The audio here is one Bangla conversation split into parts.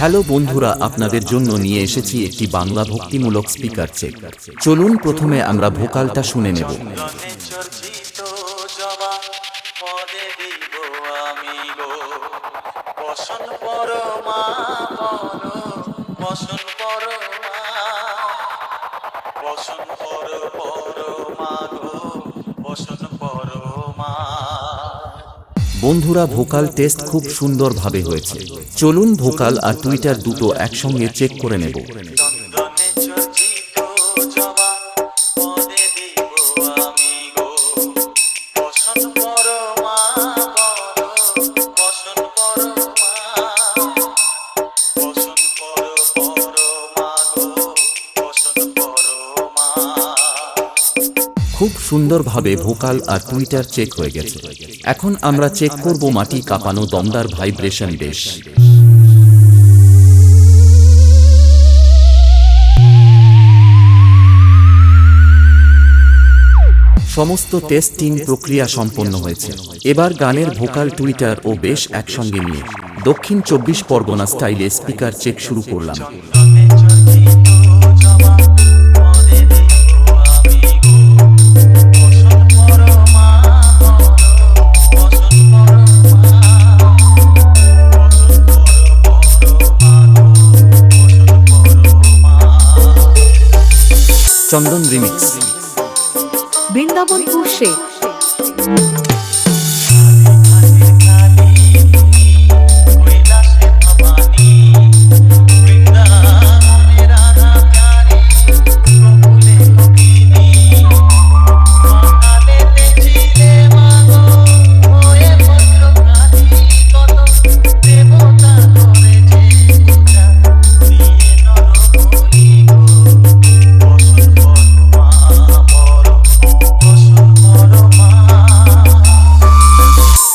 হ্যালো বন্ধুরা, আপনাদের জন্য নিয়ে এসেছি একটি বাংলা ভক্তিমূলক স্পিকার চেক চলুন প্রথমে আমরা ভোকালটা শুনে নেব। রনে চর্চিত পদে দিব আমি গো বসন পর বন্ধুরা, ভোকাল টেস্ট খুব সুন্দরভাবে হয়েছে। চলুন ভোকাল আর টুইটার দুটো একসঙ্গে চেক করে নেব। খুব সুন্দরভাবে ভোকাল আর টুইটার চেক হয়ে গেছে। এখন আমরা চেক করব মাটি কাঁপানো দমদার ভাইব্রেশন বেশ। সমস্ত টেস্টিং প্রক্রিয়া সম্পন্ন হয়েছে। এবার গানের ভোকাল, টুইটার ও বেশ একসঙ্গে নিয়ে দক্ষিণ চব্বিশ পরগনা স্টাইলে স্পিকার চেক শুরু করলাম। Chandan remix. Brindabanpur Sheikh.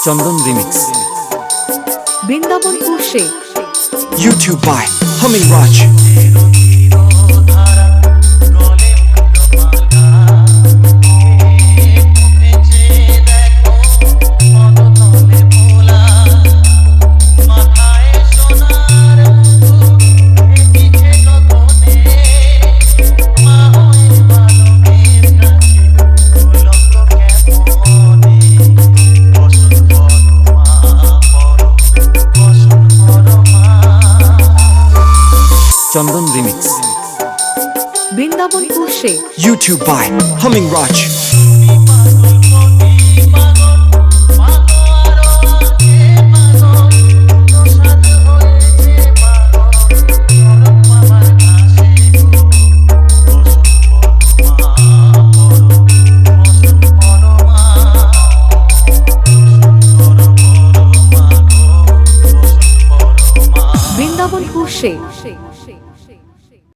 Chandan remix Brindabanpur Sheikh YouTube by Humming Raj. Chandan remix Brindabanpur Sheikh YouTube by Humming Raj. Brindabanpur